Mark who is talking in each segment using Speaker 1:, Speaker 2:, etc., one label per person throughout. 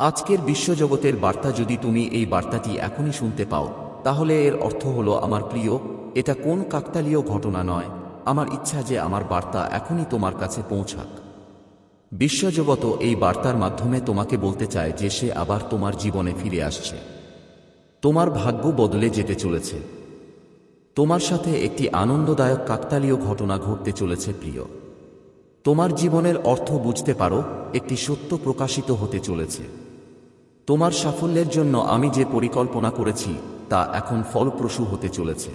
Speaker 1: আজকের বিশ্বজগতের বার্তা যদি তুমি এই বার্তাটি এখনই শুনতে পাও, তাহলে এর অর্থ হলো আমার প্রিয়, এটা কোন কাকতালীয় ঘটনা নয়। আমার ইচ্ছা যে আমার বার্তা এখনই তোমার কাছে পৌঁছাক। বিশ্বজগত এই বার্তার মাধ্যমে তোমাকে বলতে চায় যে সে আবার তোমার জীবনে ফিরে আসছে। তোমার ভাগ্য বদলে যেতে চলেছে। তোমার সাথে একটি আনন্দদায়ক কাকতালীয় ঘটনা ঘটতে চলেছে, প্রিয়। তোমার জীবনের অর্থ বুঝতে পারো, একটি সত্য প্রকাশিত হতে চলেছে। তোমার সাফল্যের জন্য আমি যে পরিকল্পনা করেছি, তা এখন ফলপ্রসূ হতে চলেছে।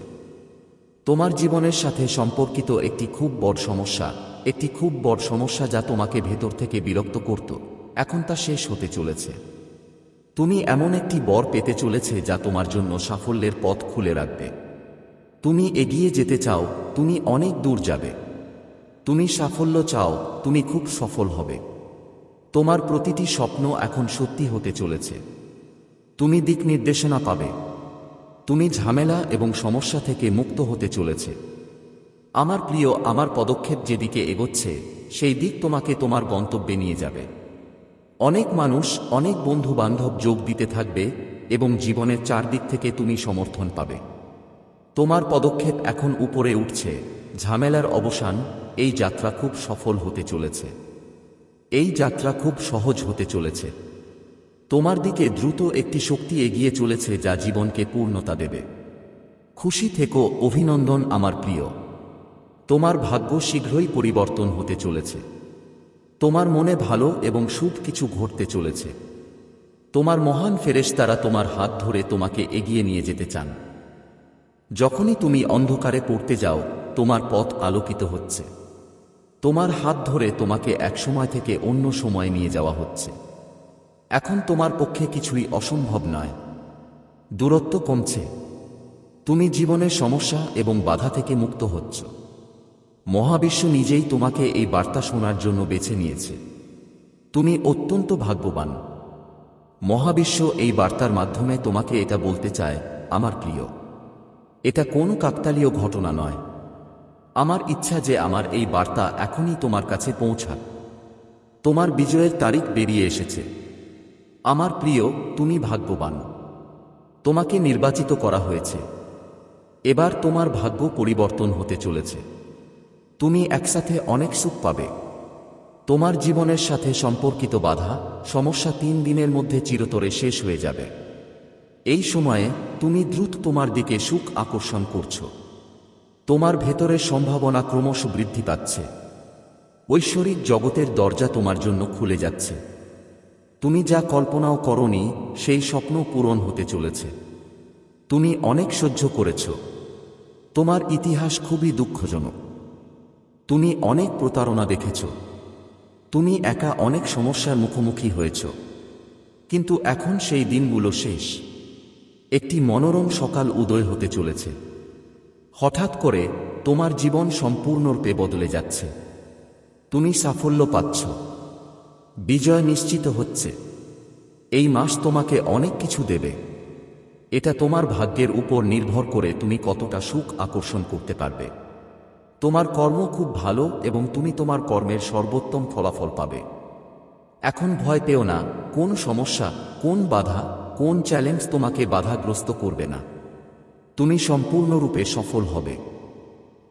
Speaker 1: তোমার জীবনের সাথে সম্পর্কিত একটি খুব বড় সমস্যা, একটি খুব বড় সমস্যা যা তোমাকে ভেতর থেকে বিরক্ত করত, এখন তা শেষ হতে চলেছে। তুমি এমন একটি বর পেতে চলেছে যা তোমার জন্য সাফল্যের পথ খুলে রাখবে। তুমি এগিয়ে যেতে চাও, তুমি অনেক দূর যাবে। তুমি সাফল্য চাও, তুমি খুব সফল হবে। তোমার প্রতিটি স্বপ্ন এখন সত্যি হতে চলেছে। তুমি দিক নির্দেশনা পাবে। তুমি ঝামেলা এবং সমস্যা থেকে মুক্ত হতে চলেছে। আমার প্রিয়, আমার পদক্ষেপ যেদিকে এগোচ্ছে, সেই দিক তোমাকে তোমার গন্তব্যে নিয়ে যাবে। অনেক মানুষ, অনেক বন্ধু বান্ধব যোগ দিতে থাকবে এবং জীবনের চারদিক থেকে তুমি সমর্থন পাবে। তোমার পদক্ষেপ এখন উপরে উঠছে। ঝামেলার অবসান, এই যাত্রা খুব সফল হতে চলেছে। এই যাত্রা খুব সহজ হতে চলেছে। তোমার দিকে দ্রুত একটি শক্তি এগিয়ে চলেছে যা জীবনকে পূর্ণতা দেবে। খুশি থেকো, অভিনন্দন আমার প্রিয়। তোমার ভাগ্য শীঘ্রই পরিবর্তন হতে চলেছে। তোমার মনে ভালো এবং সুখ কিছু ঘটতে চলেছে। তোমার মহান ফেরেশতারা তোমার হাত ধরে তোমাকে এগিয়ে নিয়ে যেতে চান। যখনই তুমি অন্ধকারে পড়তে যাও, তোমার পথ আলোকিত হচ্ছে। তোমার হাত ধরে তোমাকে এক সময় থেকে অন্য সময় নিয়ে যাওয়া হচ্ছে। এখন তোমার পক্ষে কিছুই অসম্ভব নয়। দূরত্ব কমছে। তুমি জীবনের সমস্যা এবং বাধা থেকে মুক্ত হচ্ছ। মহাবিশ্ব নিজেই তোমাকে এই বার্তা শোনার জন্য বেছে নিয়েছে। তুমি অত্যন্ত ভাগ্যবান। মহাবিশ্ব এই বার্তার মাধ্যমে তোমাকে এটা বলতে চায়, আমার প্রিয়। এটা কোনো কাকতালীয় ঘটনা নয়। আমার ইচ্ছা যে আমার এই বার্তা এখনই তোমার কাছে পৌঁছাক। তোমার বিজয়ের তারিখ বেরিয়ে এসেছে। আমার প্রিয়, তুমি ভাগ্যবান। তোমাকে নির্বাচিত করা হয়েছে। এবার তোমার ভাগ্য পরিবর্তন হতে চলেছে। তুমি একসাথে অনেক সুখ পাবে। তোমার জীবনের সাথে সম্পর্কিত বাধা, সমস্যা তিন দিনের মধ্যে চিরতরে শেষ হয়ে যাবে। এই সময়ে তুমি দ্রুত তোমার দিকে সুখ আকর্ষণ করছ। তোমার ভেতরের সম্ভাবনা ক্রমশ বৃদ্ধি পাচ্ছে। ঐশ্বরিক জগতের দরজা তোমার জন্য খুলে যাচ্ছে। তুমি যা কল্পনাও করনি, সেই স্বপ্ন পূরণ হতে চলেছে। তুমি অনেক সহ্য করেছ। তোমার ইতিহাস খুবই দুঃখজনক। তুমি অনেক প্রতারণা দেখেছ। তুমি একা অনেক সমস্যার মুখোমুখি হয়েছ। কিন্তু এখন সেই দিনগুলো শেষ। একটি মনোরম সকাল উদয় হতে চলেছে। হঠাৎ করে তোমার জীবন সম্পূর্ণরূপে বদলে যাচ্ছে। তুমি সাফল্য পাচ্ছ। বিজয় নিশ্চিত হচ্ছে। এই মাস তোমাকে অনেক কিছু দেবে। এটা তোমার ভাগ্যের উপর নির্ভর করে তুমি কতটা সুখ আকর্ষণ করতে পারবে। তোমার কর্ম খুব ভালো এবং তুমি তোমার কর্মের সর্বোত্তম ফলাফল পাবে। এখন ভয় পেও না, কোন সমস্যা, কোন বাধা, কোন চ্যালেঞ্জ তোমাকে বাধাগ্রস্ত করবে না। তুমি সম্পূর্ণরূপে সফল হবে।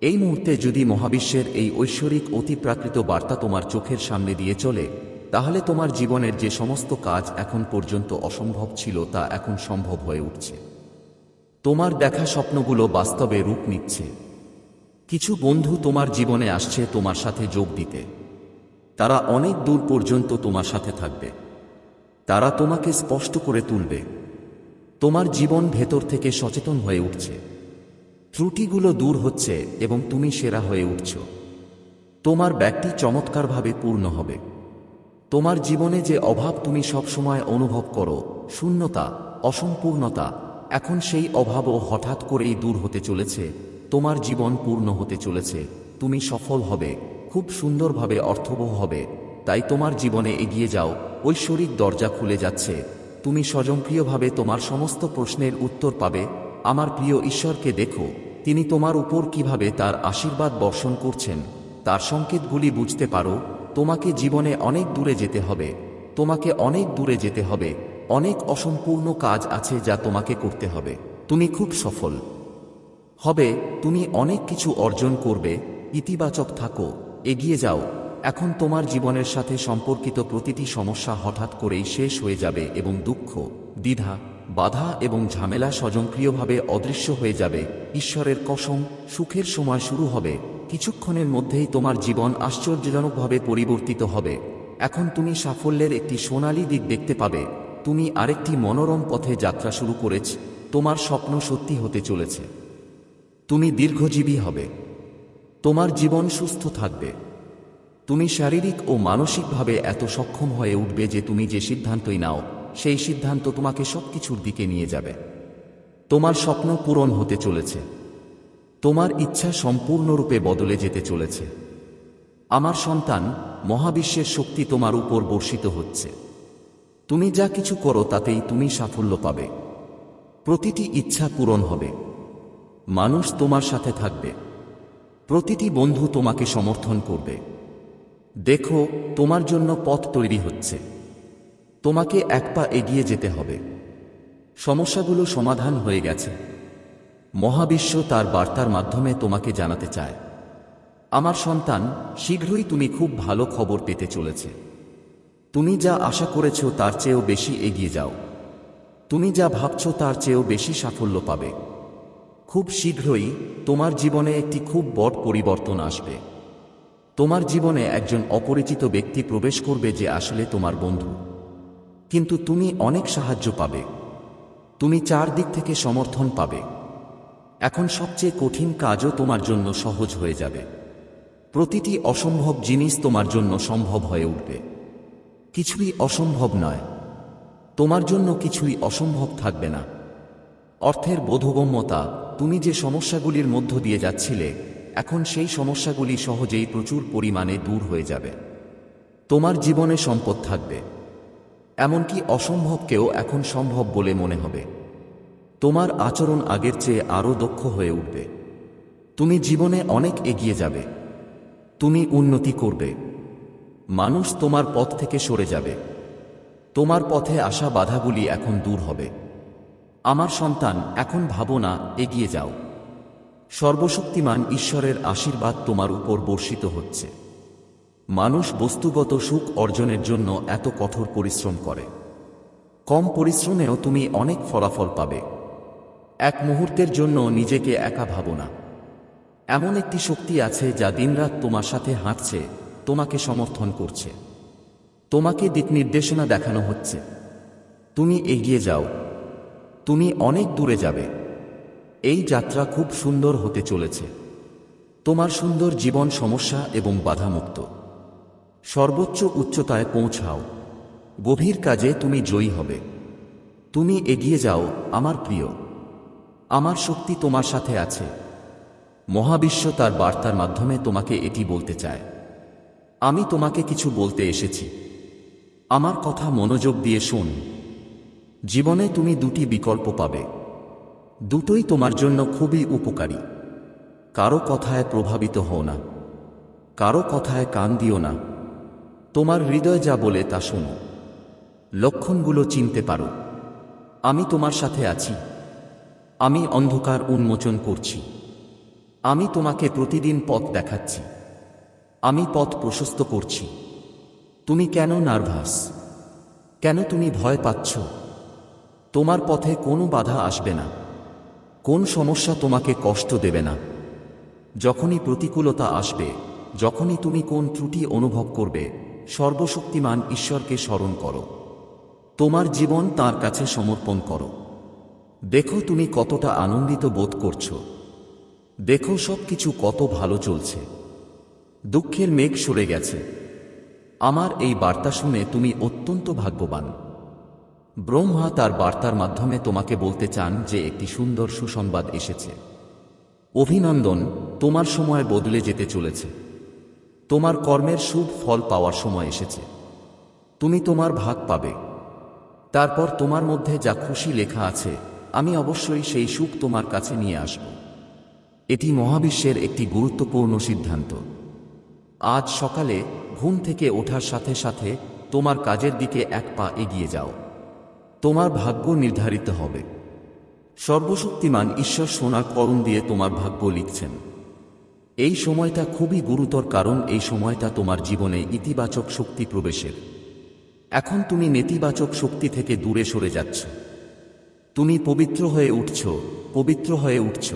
Speaker 1: এই মুহূর্তে যদি মহাবিশ্বের এই ঐশ্বরিক, অতিপ্রাকৃত বার্তা তোমার চোখের সামনে দিয়ে চলে, তাহলে তোমার জীবনের যে সমস্ত কাজ এখন পর্যন্ত অসম্ভব ছিল তা এখন সম্ভব হয়ে উঠছে। তোমার দেখা স্বপ্নগুলো বাস্তবে রূপ নিচ্ছে। কিছু বন্ধু তোমার জীবনে আসছে তোমার সাথে যোগ দিতে। তারা অনেক দূর পর্যন্ত তোমার সাথে থাকবে। তারা তোমাকে স্পষ্ট করে তুলবে। তোমার জীবন ভেতর থেকে সচেতন হয়ে উঠছে। ত্রুটিগুলো দূর হচ্ছে এবং তুমি সেরা হয়ে উঠছ। তোমার ব্যক্তি চমৎকারভাবে পূর্ণ হবে। তোমার জীবনে যে অভাব তুমি সবসময় অনুভব করো, শূন্যতা, অসম্পূর্ণতা, এখন সেই অভাবও হঠাৎ করেই দূর হতে চলেছে, তোমার জীবন পূর্ণ হতে চলেছে, তুমি সফল হবে, খুব সুন্দরভাবে অর্থবহ হবে, তাই তোমার জীবনে এগিয়ে যাও, ঐশ্বরিক দরজা খুলে যাচ্ছে তুমি স্বয়ংক্রিয়ভাবে তোমার সমস্ত প্রশ্নের উত্তর পাবে। আমার প্রিয় ঈশ্বরকে দেখো, তিনি তোমার উপর কীভাবে তার আশীর্বাদ বর্ষণ করছেন। তার সংকেতগুলি বুঝতে পারো, তোমাকে জীবনে অনেক দূরে যেতে হবে। তোমাকে অনেক দূরে যেতে হবে। অনেক অসম্পূর্ণ কাজ আছে যা তোমাকে করতে হবে। তুমি খুব সফল। হবে, তুমি অনেক কিছু অর্জন করবে। ইতিবাচক থাকো, এগিয়ে যাও। এখন তোমার জীবনের সাথে সম্পর্কিত প্রতিটি সমস্যা হঠাৎ করেই শেষ হয়ে যাবে এবং দুঃখ, দ্বিধা, বাধা এবং ঝামেলা স্বয়ংক্রিয়ভাবে অদৃশ্য হয়ে যাবে। ঈশ্বরের কসম, সুখের সময় শুরু হবে। কিছুক্ষণের মধ্যেই তোমার জীবন আশ্চর্যজনকভাবে পরিবর্তিত হবে। এখন তুমি সাফল্যের একটি সোনালী দিক দেখতে পাবে। তুমি আরেকটি মনোরম পথে যাত্রা শুরু করেছ। তোমার স্বপ্ন সত্যি হতে চলেছে। তুমি দীর্ঘজীবী হবে। তোমার জীবন সুস্থ থাকবে। তুমি শারীরিক ও মানসিকভাবে এত সক্ষম হয়ে উঠবে যে তুমি যে সিদ্ধান্তই নাও, সেই সিদ্ধান্ত তোমাকে সবকিছুর দিকে নিয়ে যাবে। তোমার স্বপ্ন পূরণ হতে চলেছে। তোমার ইচ্ছা সম্পূর্ণরূপে বদলে যেতে চলেছে। আমার সন্তান, মহাবিশ্বের শক্তি তোমার উপর বর্ষিত হচ্ছে। তুমি যা কিছু করো তাতেই তুমি সাফল্য পাবে। প্রতিটি ইচ্ছা পূরণ হবে। মানুষ তোমার সাথে থাকবে। প্রতিটি বন্ধু তোমাকে সমর্থন করবে। দেখো, তোমার জন্য পথ তৈরি হচ্ছে। তোমাকে এক পা এগিয়ে যেতে হবে। সমস্যাগুলো সমাধান হয়ে গেছে। মহাবিশ্ব তার বার্তার মাধ্যমে তোমাকে জানাতে চায়। আমার সন্তান, শীঘ্রই তুমি খুব ভালো খবর পেতে চলেছে। তুমি যা আশা করেছ তার চেয়েও বেশি এগিয়ে যাও। তুমি যা ভাবছ তার চেয়েও বেশি সাফল্য পাবে। খুব শীঘ্রই তোমার জীবনে একটি খুব বড় পরিবর্তন আসবে। তোমার জীবনে একজন অপরিচিত ব্যক্তি প্রবেশ করবে যে আসলে তোমার বন্ধু। কিন্তু তুমি অনেক সাহায্য পাবে। তুমি চারদিক থেকে সমর্থন পাবে। এখন সবচেয়ে কঠিন কাজও তোমার জন্য সহজ হয়ে যাবে। প্রতিটি অসম্ভব জিনিস তোমার জন্য সম্ভব হয়ে উঠবে। কিছুই অসম্ভব নয়। তোমার জন্য কিছুই অসম্ভব থাকবে না। অর্থের বোধগম্যতা, তুমি যে সমস্যাগুলির মধ্য দিয়ে যাচ্ছিলে এখন সেই সমস্যাগুলি সহজেই প্রচুর পরিমাণে দূর হয়ে যাবে। তোমার জীবনে সম্পদ থাকবে। এমনকি অসম্ভবকেও এখন সম্ভব বলে মনে হবে। তোমার আচরণ আগের চেয়ে আরও দক্ষ হয়ে উঠবে। তুমি জীবনে অনেক এগিয়ে যাবে। তুমি উন্নতি করবে। মানুষ তোমার পথ থেকে সরে যাবে। তোমার পথে আসা বাধাগুলি এখন দূর হবে। আমার সন্তান, এখন ভাবো না, এগিয়ে যাও। সর্বশক্তিমান ঈশ্বরের আশীর্বাদ তোমার উপর বর্ষিত হচ্ছে। মানুষ বস্তুগত সুখ অর্জনের জন্য এত কঠোর পরিশ্রম করে। কম পরিশ্রমেও তুমি অনেক ফলাফল পাবে। এক মুহূর্তের জন্য নিজেকে একা ভাবো না। এমন একটি শক্তি আছে যা দিনরাত তোমার সাথে হাঁটছে, তোমাকে সমর্থন করছে। তোমাকে দিক নির্দেশনা দেখানো হচ্ছে। তুমি এগিয়ে যাও। তুমি অনেক দূরে যাবে। এই যাত্রা খুব সুন্দর হতে চলেছে। তোমার সুন্দর জীবন সমস্যা এবং বাধামুক্ত। সর্বোচ্চ উচ্চতায় পৌঁছাও। গভীর কাজে তুমি জয়ী হবে। তুমি এগিয়ে যাও, আমার প্রিয়। আমার শক্তি তোমার সাথে আছে। মহাবিশ্ব তার বার্তার মাধ্যমে তোমাকে এটি বলতে চায়। আমি তোমাকে কিছু বলতে এসেছি। আমার কথা মনোযোগ দিয়ে শোন। জীবনে তুমি দুটি বিকল্প পাবে। দুটোই তোমার জন্য খুবই উপকারী। কারও কথায় প্রভাবিত হও না। কারও কথায় কান দিও না। তোমার হৃদয় যা বলে তা শোনো। লক্ষণগুলো চিনতে পারো। আমি তোমার সাথে আছি। আমি অন্ধকার উন্মোচন করছি। আমি তোমাকে প্রতিদিন পথ দেখাচ্ছি। আমি পথ প্রশস্ত করছি। তুমি কেন নার্ভাস? কেন তুমি ভয় পাচ্ছ? তোমার পথে কোনো বাধা আসবে না। কোন সমস্যা তোমাকে কষ্ট দেবে না? যখনই প্রতিকূলতা আসবে, যখনই তুমি কোন ত্রুটি অনুভব করবে, সর্বশক্তিমান ঈশ্বরকে স্মরণ করো। তোমার জীবন তার কাছে সমর্পণ করো। দেখো তুমি কতটা আনন্দিত বোধ করছ। দেখো সব কিছু কত ভালো চলছে। দুঃখের মেঘ সরে গেছে। আমার এই বার্তা শুনে তুমি অত্যন্ত ভাগ্যবান। ব্রহ্মা তার বার্তার মাধ্যমে তোমাকে বলতে চান যে একটি সুন্দর সুসংবাদ এসেছে। অভিনন্দন, তোমার সময় বদলে যেতে চলেছে। তোমার কর্মের শুভ ফল পাওয়ার সময় এসেছে। তুমি তোমার ভাগ পাবে। তারপর তোমার মধ্যে যা খুশি লেখা আছে, আমি অবশ্যই সেই সুখ তোমার কাছে নিয়ে আসব। এটি মহাবিশ্বের একটি গুরুত্বপূর্ণ সিদ্ধান্ত। আজ সকালে ঘুম থেকে ওঠার সাথে সাথে তোমার কাজের দিকে এক পা এগিয়ে যাও। তোমার ভাগ্য নির্ধারিত হবে। সর্বশক্তিমান ঈশ্বর সোনার করণ দিয়ে তোমার ভাগ্য লিখছেন। এই সময়টা খুবই গুরুতর কারণ, এই সময়টা তোমার জীবনে ইতিবাচক শক্তি প্রবেশের। এখন তুমি নেতিবাচক শক্তি থেকে দূরে সরে যাচ্ছ। তুমি পবিত্র হয়ে উঠছ, পবিত্র হয়ে উঠছ।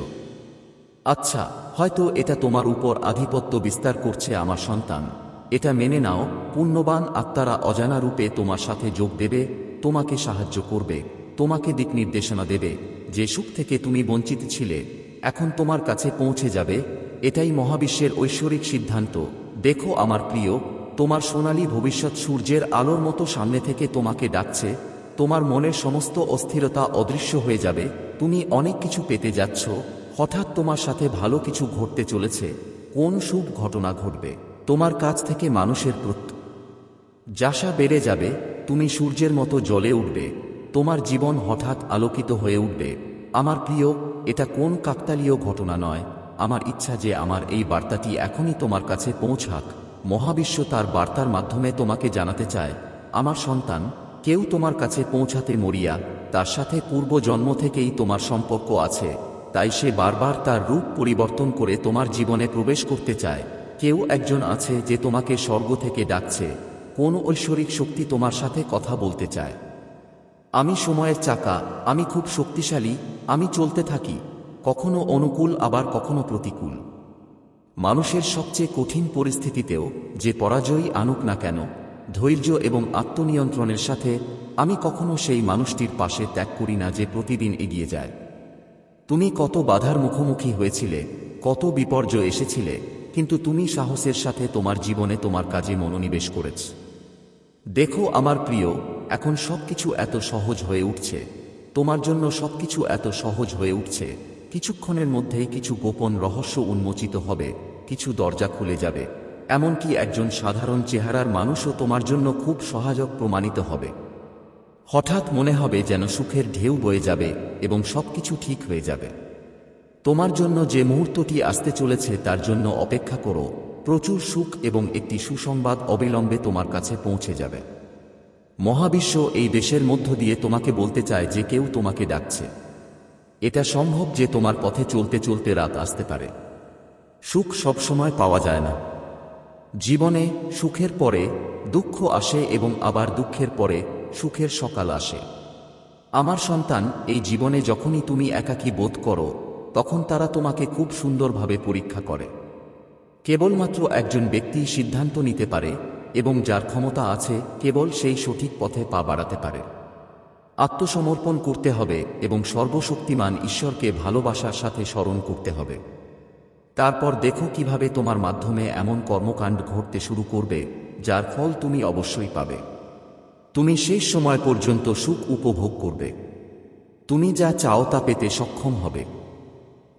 Speaker 1: আচ্ছা হয়তো এটা তোমার উপর আধিপত্য বিস্তার করছে আমার সন্তান। এটা মেনে নাও, পুণ্যবান আত্মারা অজানা রূপে তোমার সাথে যোগ দেবে তোমাকে সাহায্য করবে, তোমাকে দিক নির্দেশনা দেবে, যে সুখ থেকে তুমি বঞ্চিত ছিলে, এখন তোমার কাছে পৌঁছে যাবে, এটাই মহাবিশ্বের ঐশ্বরিক সিদ্ধান্ত। দেখো আমার প্রিয়, তোমার সোনালী ভবিষ্যৎ সূর্যের আলোর মতো সামনে থেকে তোমাকে ডাকছে, তোমার মনের সমস্ত অস্থিরতা অদৃশ্য হয়ে যাবে, তুমি অনেক কিছু পেতে যাচ্ছ, হঠাৎ তোমার সাথে ভালো কিছু ঘটতে চলেছে, কোন শুভ ঘটনা ঘটবে? তোমার কাছ থেকে মানুষের প্রত্য যাশা বেড়ে যাবে তুমি সূর্যের মতো জ্বলে উঠবে। তোমার জীবন হঠাৎ আলোকিত হয়ে উঠবে। আমার প্রিয়, এটা কোন কাকতালীয় ঘটনা নয়। আমার ইচ্ছা যে আমার এই বার্তাটি এখনই তোমার কাছে পৌঁছাক। মহাবিশ্ব তার বার্তার মাধ্যমে তোমাকে জানাতে চায়। আমার সন্তান, কেউ তোমার কাছে পৌঁছাতে মরিয়া, তার সাথে পূর্ব জন্ম থেকেই তোমার সম্পর্ক আছে। তাই সে বারবার তার রূপ পরিবর্তন করে তোমার জীবনে প্রবেশ করতে চায়। কেউ একজন আছে যে তোমাকে স্বর্গ থেকে ডাকছে। কোন ঐশ্বরিক শক্তি তোমার সাথে কথা বলতে চায়। আমি সময়ের চাকা, আমি খুব শক্তিশালী, আমি চলতে থাকি, কখনো অনুকূল, আবার কখনো প্রতিকূল। মানুষের সবচেয়ে কঠিন পরিস্থিতিতেও যে পরাজয়ী আনুক না কেন, ধৈর্য এবং আত্মনিয়ন্ত্রণের সাথে আমি কখনো সেই মানুষটির পাশে ত্যাগ করি না যে প্রতিদিন এগিয়ে যায়। তুমি কত বাধার মুখোমুখি হয়েছিলে, কত বিপর্যয় এসেছিলে, কিন্তু তুমি সাহসের সাথে তোমার জীবনে তোমার কাজে মনোনিবেশ করেছ। দেখো আমার প্রিয়, এখন সবকিছু এত সহজ হয়ে উঠছে। তোমার জন্য সবকিছু এত সহজ হয়ে উঠছে। কিছুক্ষণের মধ্যেই কিছু গোপন রহস্য উন্মোচিত হবে, কিছু দরজা খুলে যাবে। এমনকি একজন সাধারণ চেহারার মানুষও তোমার জন্য খুব সহায়ক প্রমাণিত হবে। হঠাৎ মনে হবে যেন সুখের ঢেউ বয়ে যাবে এবং সবকিছু ঠিক হয়ে যাবে। তোমার জন্য যে মুহূর্তটি আসতে চলেছে তার জন্য অপেক্ষা করো। প্রচুর সুখ এবং একটি সুসংবাদ অবিলম্বে তোমার কাছে পৌঁছে যাবে। মহাবিশ্ব এই দেশের মধ্য দিয়ে তোমাকে বলতে চায় যে কেউ তোমাকে ডাকছে। এটা সম্ভব যে তোমার পথে চলতে চলতে রাত আসতে পারে। সুখ সবসময় পাওয়া যায় না। জীবনে সুখের পরে দুঃখ আসে এবং আবার দুঃখের পরে সুখের সকাল আসে। আমার সন্তান, এই জীবনে যখনই তুমি একাকী বোধ করো, তখন তারা তোমাকে খুব সুন্দরভাবে পরীক্ষা করে। কেবলমাত্র একজন ব্যক্তি সিদ্ধান্ত নিতে পারে এবং যার ক্ষমতা আছে কেবল সেই সঠিক পথে পা বাড়াতে পারে। আত্মসমর্পণ করতে হবে এবং সর্বশক্তিমান ঈশ্বরকে ভালোবাসার সাথে স্মরণ করতে হবে। তারপর দেখো কীভাবে তোমার মাধ্যমে এমন কর্মকাণ্ড ঘটতে শুরু করবে, যার ফল তুমি অবশ্যই পাবে। তুমি শেষ সময় পর্যন্ত সুখ উপভোগ করবে। তুমি যা চাও তা পেতে সক্ষম হবে।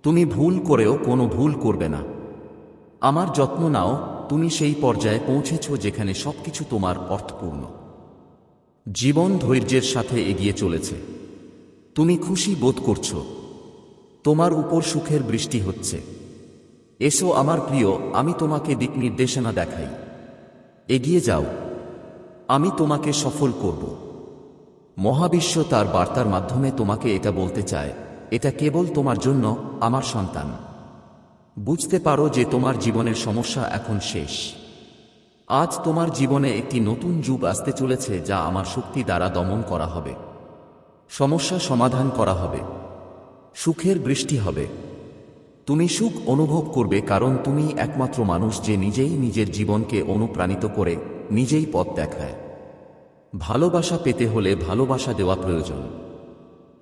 Speaker 1: তুমি ভুল করেও কোনো ভুল করবে না। আমার যত্ন নাও, তুমি সেই পর্যায়ে পৌঁছেছ যেখানে সবকিছু তোমার অর্থপূর্ণ। জীবন ধৈর্যের সাথে এগিয়ে চলেছে। তুমি খুশি বোধ করছ। তোমার উপর সুখের বৃষ্টি হচ্ছে। এসো আমার প্রিয়, আমি তোমাকে দিক নির্দেশনা দেখাই। এগিয়ে যাও। আমি তোমাকে সফল করব। মহাবিশ্ব তার বার্তার মাধ্যমে তোমাকে এটা বলতে চায়। এটা কেবল তোমার জন্য, আমার সন্তান। বুঝতে পারো যে তোমার জীবনের সমস্যা এখন শেষ। আজ তোমার জীবনে একটি নতুন যুগ আসতে চলেছে যা আমার শক্তি দ্বারা দমন করা হবে। সমস্যা সমাধান করা হবে। সুখের বৃষ্টি হবে। তুমি সুখ অনুভব করবে কারণ তুমি একমাত্র মানুষ যে নিজেই নিজের জীবনকে অনুপ্রাণিত করে, নিজেই পথ দেখায়। ভালোবাসা পেতে হলে ভালোবাসা দেওয়া প্রয়োজন।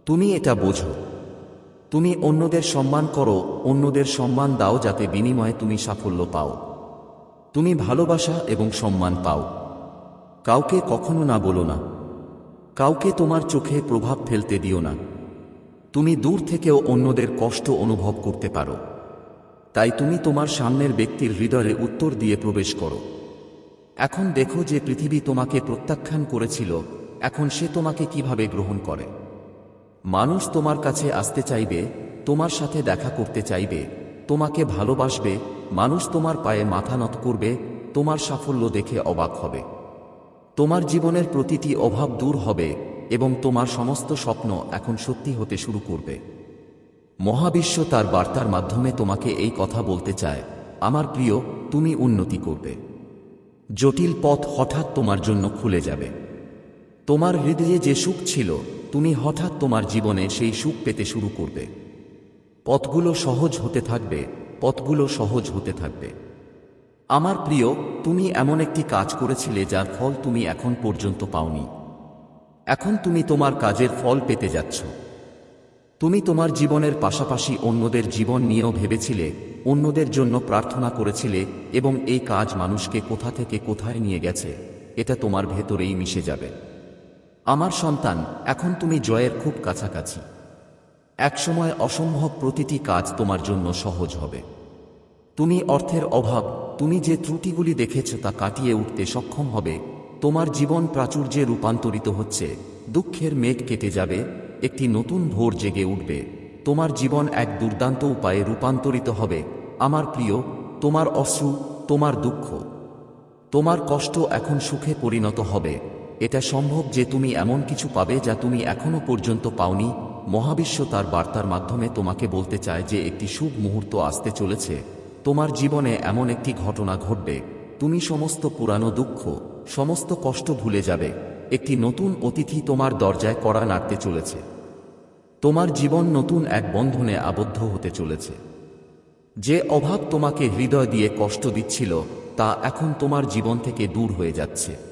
Speaker 1: তুমি এটা বোঝো। তুমি অন্যদের সম্মান করো, অন্যদের সম্মান দাও যাতে বিনিময়ে তুমি সাফল্য পাও। তুমি ভালোবাসা এবং সম্মান পাও। কাউকে কখনো না বলো না। কাউকে তোমার চোখে প্রভাব ফেলতে দিও না। তুমি দূর থেকেও অন্যদের কষ্ট অনুভব করতে পারো। তাই তুমি তোমার সামনের ব্যক্তির হৃদয়ে উত্তর দিয়ে প্রবেশ করো। এখন দেখো যে পৃথিবী তোমাকে প্রত্যাখ্যান করেছিল, এখন সে তোমাকে কীভাবে গ্রহণ করে। মানুষ তোমার কাছে আসতে চাইবে, তোমার সাথে দেখা করতে চাইবে, তোমাকে ভালোবাসবে, মানুষ তোমার পায়ে মাথা নত করবে, তোমার সাফল্য দেখে অবাক হবে। তোমার জীবনের প্রতিটি অভাব দূর হবে এবং তোমার সমস্ত স্বপ্ন এখন সত্যি হতে শুরু করবে। মহাবিশ্ব তার বার্তার মাধ্যমে তোমাকে এই কথা বলতে চায়, আমার প্রিয়, তুমি উন্নতি করবে। জটিল পথ হঠাৎ তোমার জন্য খুলে যাবে। তোমার হৃদয়ে যে সুখ ছিল তুমি হঠাৎ তোমার জীবনে সেই সুখ পেতে শুরু করবে। পথগুলো সহজ হতে থাকবে, পথগুলো সহজ হতে থাকবে। আমার প্রিয়, তুমি এমন একটি কাজ করেছিলে যার ফল তুমি এখন পর্যন্ত পাওনি। এখন তুমি তোমার কাজের ফল পেতে যাচ্ছ। তুমি তোমার জীবনের পাশাপাশি অন্যদের জীবন নিয়েও ভেবেছিলে, অন্যদের জন্য প্রার্থনা করেছিলে এবং এই কাজ মানুষকে কোথা থেকে কোথায় নিয়ে গেছে, এটা তোমার ভেতরেই মিশে যাবে। আমার সন্তান, এখন তুমি জয়ের খুব কাছাকাছি। একসময় অসম্ভব প্রতিটি কাজ তোমার জন্য সহজ হবে। তুমি অর্থের অভাব, তুমি যে ত্রুটিগুলি দেখেছ তা কাটিয়ে উঠতে সক্ষম হবে, তোমার জীবন প্রাচুর্যে রূপান্তরিত হচ্ছে, দুঃখের মেঘ কেটে যাবে, একটি নতুন ভোর জেগে উঠবে, তোমার জীবন এক দুর্দান্ত উপায়ে রূপান্তরিত হবে, আমার প্রিয়, তোমার অশ্রু, তোমার দুঃখ, তোমার কষ্ট এখন সুখে পরিণত হবে। এটা সম্ভব যে তুমি এমন কিছু পাবে যা তুমি এখনও পর্যন্ত পাওনি। মহাবিশ্ব তার বার্তার মাধ্যমে তোমাকে বলতে চায় যে একটি শুভ মুহূর্ত আসতে চলেছে। তোমার জীবনে এমন একটি ঘটনা ঘটবে। তুমি সমস্ত পুরানো দুঃখ, সমস্ত কষ্ট ভুলে যাবে। একটি নতুন অতিথি তোমার দরজায় কড়া নাড়তে চলেছে। তোমার জীবন নতুন এক বন্ধনে আবদ্ধ হতে চলেছে। যে অভাব তোমাকে হৃদয় দিয়ে কষ্ট দিচ্ছিল, তা এখন তোমার জীবন থেকে দূর হয়ে যাচ্ছে।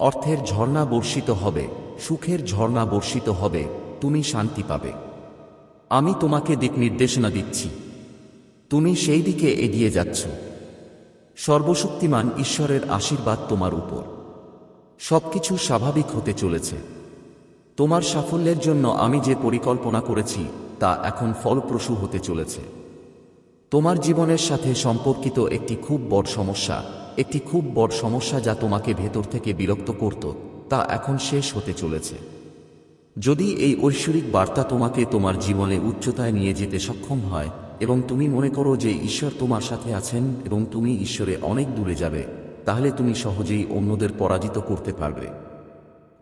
Speaker 1: অর্থের ঝর্ণা বর্ষিত হবে, সুখের ঝর্ণা বর্ষিত হবে, তুমি শান্তি পাবে। আমি তোমাকে দিক নির্দেশনা দিচ্ছি। তুমি সেই দিকে এগিয়ে যাচ্ছ। সর্বশক্তিমান ঈশ্বরের আশীর্বাদ তোমার উপর। সবকিছু স্বাভাবিক হতে চলেছে। তোমার সাফল্যের জন্য আমি যে পরিকল্পনা করেছি, তা এখন ফলপ্রসূ হতে চলেছে। তোমার জীবনের সাথে সম্পর্কিত একটি খুব বড় সমস্যা একটি খুব বড় সমস্যা যা তোমাকে ভেতর থেকে বিরক্ত করত, তা এখন শেষ হতে চলেছে। যদি এই ঐশ্বরিক বার্তা তোমাকে তোমার জীবনে উচ্চতায় নিয়ে যেতে সক্ষম হয় এবং তুমি মনে করো যে ঈশ্বর তোমার সাথে আছেন এবং তুমি ঈশ্বরে অনেক দূরে যাবে, তাহলে তুমি সহজেই অন্যদের পরাজিত করতে পারবে।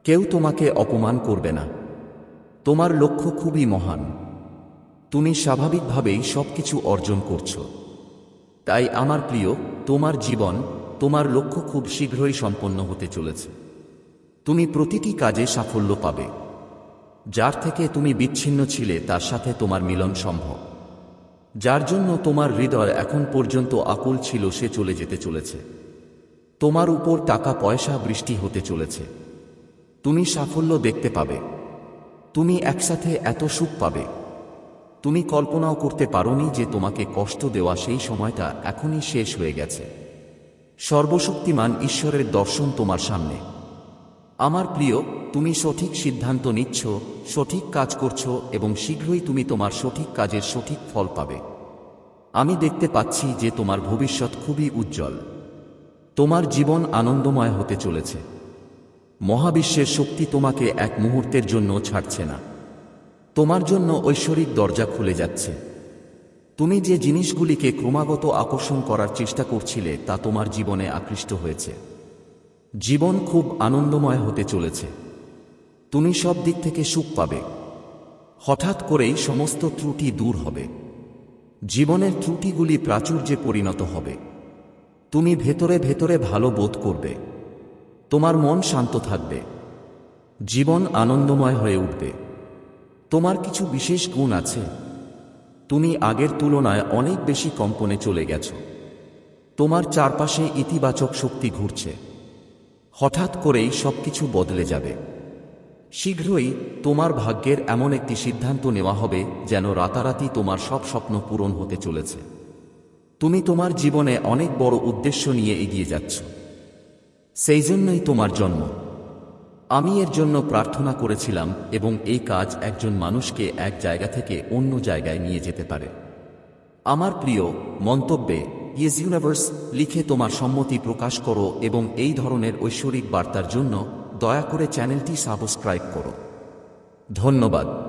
Speaker 1: কেউ তোমাকে অপমান করবে না। তোমার লক্ষ্য খুবই মহান। তুমি স্বাভাবিকভাবেই সবকিছু অর্জন করছ। তাই আমার প্রিয়, তোমার জীবন তোমার লক্ষ্য খুব শীঘ্রই সম্পন্ন হতে চলেছে। তুমি প্রতিটি কাজে সাফল্য পাবে। যার থেকে তুমি বিচ্ছিন্ন ছিলে, তার সাথে তোমার মিলন সম্ভব। যার জন্য তোমার হৃদয় এখন পর্যন্ত আকুল ছিল, সে চলে যেতে চলেছে। তোমার উপর টাকা পয়সা বৃষ্টি হতে চলেছে। তুমি সাফল্য দেখতে পাবে। তুমি একসাথে এত সুখ পাবে। তুমি কল্পনাও করতে পারোনি যে তোমাকে কষ্ট দেওয়া সেই সময়টা এখনই শেষ হয়ে গেছে। সর্বশক্তিমান ঈশ্বরের দর্শন তোমার সামনে। আমার প্রিয়, তুমি সঠিক সিদ্ধান্ত নিচ্ছ, সঠিক কাজ করছ এবং শীঘ্রই তুমি তোমার সঠিক কাজের সঠিক ফল পাবে। আমি দেখতে পাচ্ছি যে তোমার ভবিষ্যৎ খুবই উজ্জ্বল। তোমার জীবন আনন্দময় হতে চলেছে। মহাবিশ্বের শক্তি তোমাকে এক মুহূর্তের জন্য ছাড়ছে না। তোমার জন্য ঐশ্বরিক দরজা খুলে যাচ্ছে। তুমি যে জিনিসগুলিকে ক্রমাগত আকর্ষণ করার চেষ্টা করছিলে, তা তোমার জীবনে আকৃষ্ট হয়েছে। জীবন খুব আনন্দময় হতে চলেছে। তুমি সব দিক থেকে সুখ পাবে। হঠাৎ করেই সমস্ত ত্রুটি দূর হবে। জীবনের ত্রুটিগুলি প্রাচুর্যে পরিণত হবে। তুমি ভেতরে ভেতরে ভালো বোধ করবে। তোমার মন শান্ত থাকবে। জীবন আনন্দময় হয়ে উঠবে। তোমার কিছু বিশেষ গুণ আছে? তুমি আগের তুলনায় অনেক বেশি কম্পনে চলে গেছ। তোমার চারপাশে ইতিবাচক শক্তি ঘুরছে। হঠাৎ করেই সবকিছু বদলে যাবে। শীঘ্রই তোমার ভাগ্যের এমন একটি সিদ্ধান্ত নেওয়া হবে যেন রাতারাতি তোমার সব স্বপ্ন পূরণ হতে চলেছে। তুমি তোমার জীবনে অনেক বড় উদ্দেশ্য নিয়ে এগিয়ে যাচ্ছ। সেই জন্যই তোমার জন্ম। আমি এর জন্য প্রার্থনা করেছিলাম এবং এই কাজ একজন মানুষকে এক জায়গা থেকে অন্য জায়গায় নিয়ে যেতে পারে। আমার প্রিয় মন্তব্যে ইয়েস ইউনিভার্স লিখে তোমার সম্মতি প্রকাশ করো এবং এই ধরনের ঐশ্বরিক বার্তার জন্য দয়া করে চ্যানেলটি সাবস্ক্রাইব করো। ধন্যবাদ।